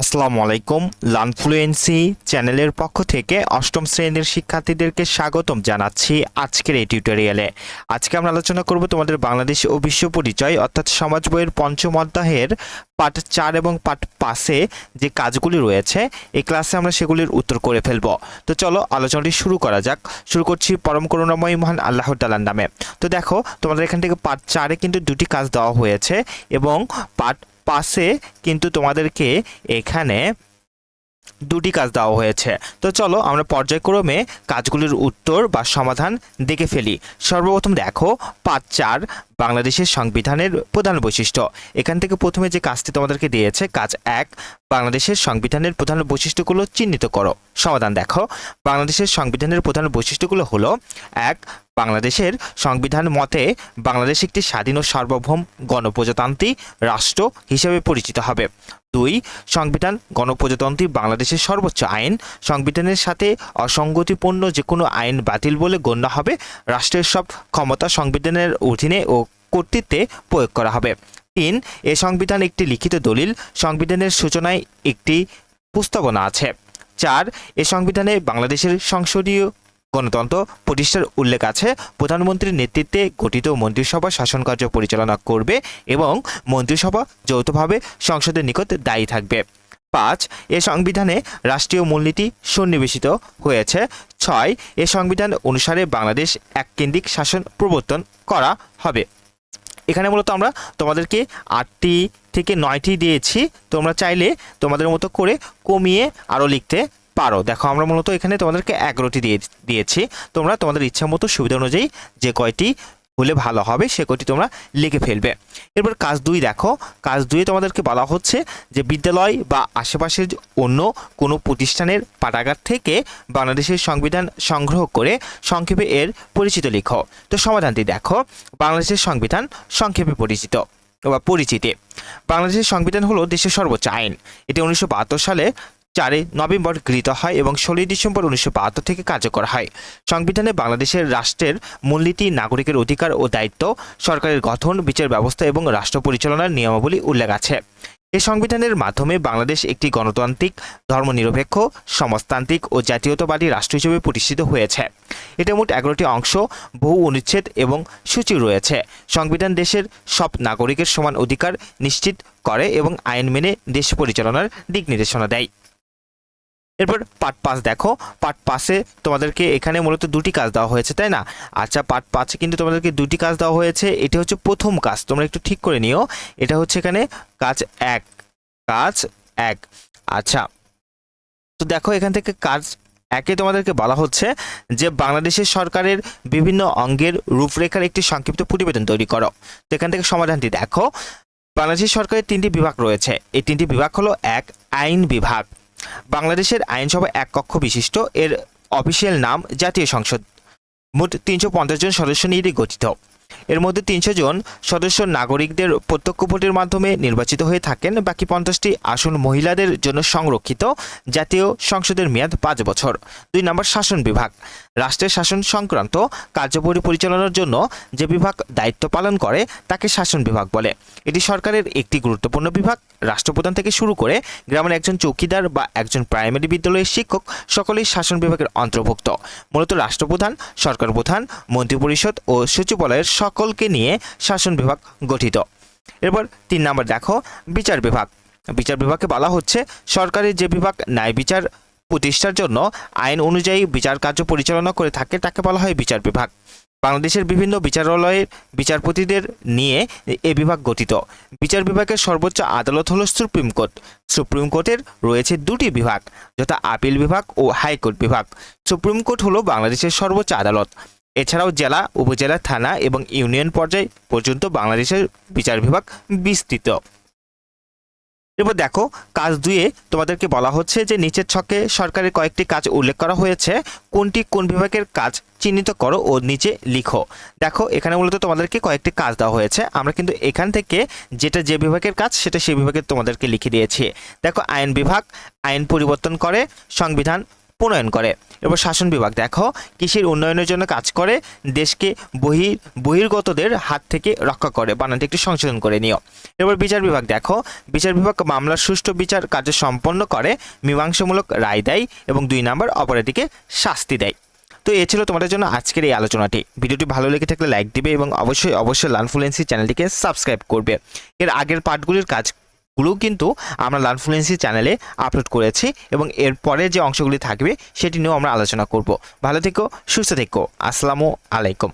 আসসালামু আলাইকুম। লানফ্লুয়েন্সি চ্যানেলের পক্ষ থেকে অষ্টম শ্রেণির শিক্ষার্থীদেরকে স্বাগতম জানাচ্ছি আজকের এই টিউটোরিয়ালে। আজকে আমরা আলোচনা করব তোমাদের বাংলাদেশ ও বিশ্ব পরিচয়, অর্থাৎ সমাজ বইয়ের পঞ্চম অধ্যায়ের পাঠ চার এবং পাঠ পাঁচে যে কাজগুলি রয়েছে, এই ক্লাসে আমরা সেগুলির উত্তর করে ফেলব। তো চলো আলোচনাটি শুরু করা যাক। শুরু করছি পরম করুণাময়ী মহান আল্লাহ তালার নামে। তো দেখো, তোমাদের এখান থেকে পাঠ চারে কিন্তু দুটি কাজ দেওয়া হয়েছে এবং পাঠ পাশে কিন্তু তোমাদেরকে এখানে দুটি কাজ দেওয়া হয়েছে। তো চলো আমরা পর্যায়ক্রমে কাজগুলির উত্তর বা সমাধান দেখে ফেলি। সর্বপ্রথম দেখো, পাঁচ চার বাংলাদেশের সংবিধানের প্রধান বৈশিষ্ট্য। এখান থেকে প্রথমে যে কাজটি তোমাদেরকে দিয়েছে, কাজ এক, বাংলাদেশের সংবিধানের প্রধান বৈশিষ্ট্যগুলো চিহ্নিত করো। সমাধান দেখো, বাংলাদেশের সংবিধানের প্রধান বৈশিষ্ট্যগুলো হলো, এক, বাংলাদেশের সংবিধান মতে বাংলাদেশ একটি স্বাধীন ও সার্বভৌম গণপ্রজাতান্ত্রিক রাষ্ট্র হিসেবে পরিচিত হবে। দুই, সংবিধান, গণপ্রজাতন্ত্রী বাংলাদেশের সর্বোচ্চ আইন। সংবিধানের সাথে অসঙ্গতিপূর্ণ যে কোনো আইন বাতিল বলে গণ্য হবে। রাষ্ট্রের সব ক্ষমতা সংবিধানের অধীনে ও কর্তৃত্বে প্রয়োগ করা হবে। তিন, এ সংবিধান একটি লিখিত দলিল। সংবিধানের সূচনায় একটি প্রস্তাবনা আছে। চার, এ সংবিধানে বাংলাদেশের সংসদীয় গণতন্ত্র প্রতিষ্ঠার উল্লেখ আছে। প্রধানমন্ত্রীর নেতৃত্বে গঠিত মন্ত্রিসভা শাসন কার্য পরিচালনা করবে এবং মন্ত্রিসভা যৌথভাবে সংসদের নিকট দায়ী থাকবে। পাঁচ, এ সংবিধানে রাষ্ট্রীয় মূলনীতি সন্নিবেশিত হয়েছে। ছয়, এ সংবিধান অনুসারে বাংলাদেশ এককেন্দ্রিক শাসন প্রবর্তন করা হবে। এখানে মূলত আমরা তোমাদেরকে আটটি থেকে নয়টি দিয়েছি। তোমরা চাইলে তোমাদের মতো করে কমিয়ে আরও লিখতে পারো। দেখো, আমরা মূলত এখানে তোমাদেরকে এগারোটি দিয়ে দিয়েছি। তোমরা তোমাদের ইচ্ছা মতো সুবিধা অনুযায়ী যে কয়টি হলে ভালো হবে, সে কয়টি তোমরা লিখে ফেলবে। এরপর কাজ দুই, দেখো। কাজ দুই তোমাদেরকে বলা হচ্ছে যে বিদ্যালয় বা আশেপাশের অন্য কোনো প্রতিষ্ঠানের পাঠাগার থেকে বাংলাদেশের সংবিধান সংগ্রহ করে সংক্ষেপে এর পরিচিত লিখো। তো সমাধানটি দেখো। বাংলাদেশের সংবিধান সংক্ষেপে পরিচিত বা পরিচিতি। বাংলাদেশের সংবিধান হলো দেশের সর্বোচ্চ আইন। এটি উনিশশো বাহাত্তর সালে চারে নভেম্বর গৃহীত হয় এবং ষোলোই ডিসেম্বর উনিশশো বাহাত্তর থেকে কার্যকর হয়। সংবিধানে বাংলাদেশের রাষ্ট্রের মূলনীতি, নাগরিকের অধিকার ও দায়িত্ব, সরকারের গঠন, বিচার ব্যবস্থা এবং রাষ্ট্র পরিচালনার নিয়মাবলী উল্লেখ আছে। এই সংবিধানের মাধ্যমে বাংলাদেশ একটি গণতান্ত্রিক, ধর্মনিরপেক্ষ, সমাজতান্ত্রিক ও জাতীয়তাবাদী রাষ্ট্র হিসেবে প্রতিষ্ঠিত হয়েছে। এটা মোট এগারোটি অংশ, বহু অনুচ্ছেদ এবং সূচি রয়েছে। সংবিধান দেশের সব নাগরিকের সমান অধিকার নিশ্চিত করে এবং আইন মেনে দেশ পরিচালনার দিক নির্দেশনা দেয়। এরপর পার্ট পাঁচ দেখো। পার্ট পাঁচে তোমাদেরকে এখানে মূলত দুটি কাজ দেওয়া হয়েছে, তাই না? আচ্ছা পার্ট পাঁচে কিন্তু তোমাদেরকে দুটি কাজ দেওয়া হয়েছে। এটা হচ্ছে প্রথম কাজ, তোমরা একটু ঠিক করে নিও। এটা হচ্ছে এখানে কাজ এক কাজ এক। আচ্ছা তো দেখো এখান থেকে কাজ একে তোমাদেরকে বলা হচ্ছে যে বাংলাদেশের সরকারের বিভিন্ন অঙ্গের রূপরেখার একটি সংক্ষিপ্ত প্রতিবেদন তৈরি করো। তো এখান থেকে সমাধানটি দেখো। বাংলাদেশের সরকারের তিনটি বিভাগ রয়েছে। এই তিনটি বিভাগ হলো এক, আইন বিভাগ। বাংলাদেশের আইনসভা এক কক্ষ বিশিষ্ট, এর অফিসিয়াল নাম জাতীয় সংসদ। মোট তিনশো পঞ্চাশ জন সদস্য নিয়ে গঠিত। এর মধ্যে তিনশো জন সদস্য নাগরিকদের প্রত্যক্ষ ভোটের মাধ্যমে নির্বাচিত হয়ে থাকেন। বাকি পঞ্চাশটি আসন মহিলাদের জন্য সংরক্ষিত, জাতীয় সংসদের মেয়াদ পাঁচ বছর। দুই নম্বর শাসন বিভাগ। রাষ্ট্রের শাসন সংক্রান্ত কার্যকরী পরিচালনার জন্য যে বিভাগ দায়িত্ব পালন করে, তাকে শাসন বিভাগ বলে। এটি সরকারের একটি গুরুত্বপূর্ণ বিভাগ। রাষ্ট্রপ্রধান থেকে শুরু করে গ্রামের একজন চৌকিদার বা একজন প্রাইমারি বিদ্যালয়ের শিক্ষক, সকলেই শাসন বিভাগের অন্তর্ভুক্ত। মূলত রাষ্ট্রপ্রধান, সরকার প্রধান, মন্ত্রিপরিষদ ও সচিবালয়ের সকলকে নিয়ে শাসন বিভাগ গঠিত। এরপর তিন নম্বর দেখো, বিচার বিভাগ। বিচার বিভাগকে বলা হচ্ছে সরকারের যে বিভাগ ন্যায় বিচার প্রতিষ্ঠার জন্য আইন অনুযায়ী বিচার কার্য পরিচালনা করে থাকে, তাকে বলা হয় বিচার বিভাগ। বাংলাদেশের বিভিন্ন বিচারালয়ের বিচারপতিদের নিয়ে এ বিভাগ গঠিত। বিচার বিভাগের সর্বোচ্চ আদালত হলো সুপ্রিম কোর্ট। সুপ্রিম কোর্টের রয়েছে দুটি বিভাগ, যথা আপিল বিভাগ ও হাইকোর্ট বিভাগ। সুপ্রিম কোর্ট হলো বাংলাদেশের সর্বোচ্চ আদালত। এছাড়াও জেলা, উপজেলা, থানা এবং ইউনিয়ন পর্যায় পর্যন্ত বাংলাদেশের বিচার বিভাগ বিস্তৃত। এরপর দেখো, কাজ দুয়ে তোমাদেরকে বলা হচ্ছে যে নিচের ছকে সরকারের কয়েকটি কাজ উল্লেখ করা হয়েছে। কোনটি কোন বিভাগের কাজ চিহ্নিত করো ও নিচে লিখো। দেখো, এখানে মূলত তোমাদেরকে কয়েকটি কাজ দেওয়া হয়েছে। আমরা কিন্তু এখান থেকে যেটা যে বিভাগের কাজ, সেটা সেই বিভাগের তোমাদেরকে লিখে দিয়েছি। দেখো, আইন বিভাগ, আইন পরিবর্তন করে, সংবিধান প্রণয়ন করে। এবার শাসন বিভাগ, দেখো, কৃষির উন্নয়নের জন্য কাজ করে, দেশকে বহির বহির্গতদের হাত থেকে রক্ষা করে, বানানটি একটু সংশোধন করে নিও। এবার বিচার বিভাগ, দেখো, বিচার বিভাগ মামলার সুষ্ঠু বিচার কার্য সম্পন্ন করে, মীমাংসামূলক রায় দেয় এবং দুই নম্বর অপরাধীকে শাস্তি দেয়। তো এ ছিল তোমাদের জন্য আজকের এই আলোচনাটি। ভিডিওটি ভালো লেগে থাকলে লাইক দিবে এবং অবশ্যই অবশ্যই লানফ্লুয়েন্সি চ্যানেলটিকে সাবস্ক্রাইব করবে। এর আগের পার্টগুলির কাজগুলো কিন্তু আমরা লানফ্লুয়েন্সি চ্যানেলে আপলোড করেছি এবং এর পরে যে অংশগুলি থাকবে সেটি নিয়েও আমরা আলোচনা করব। ভালো থেকো, সুস্থ থেকো। আসসালামু আলাইকুম।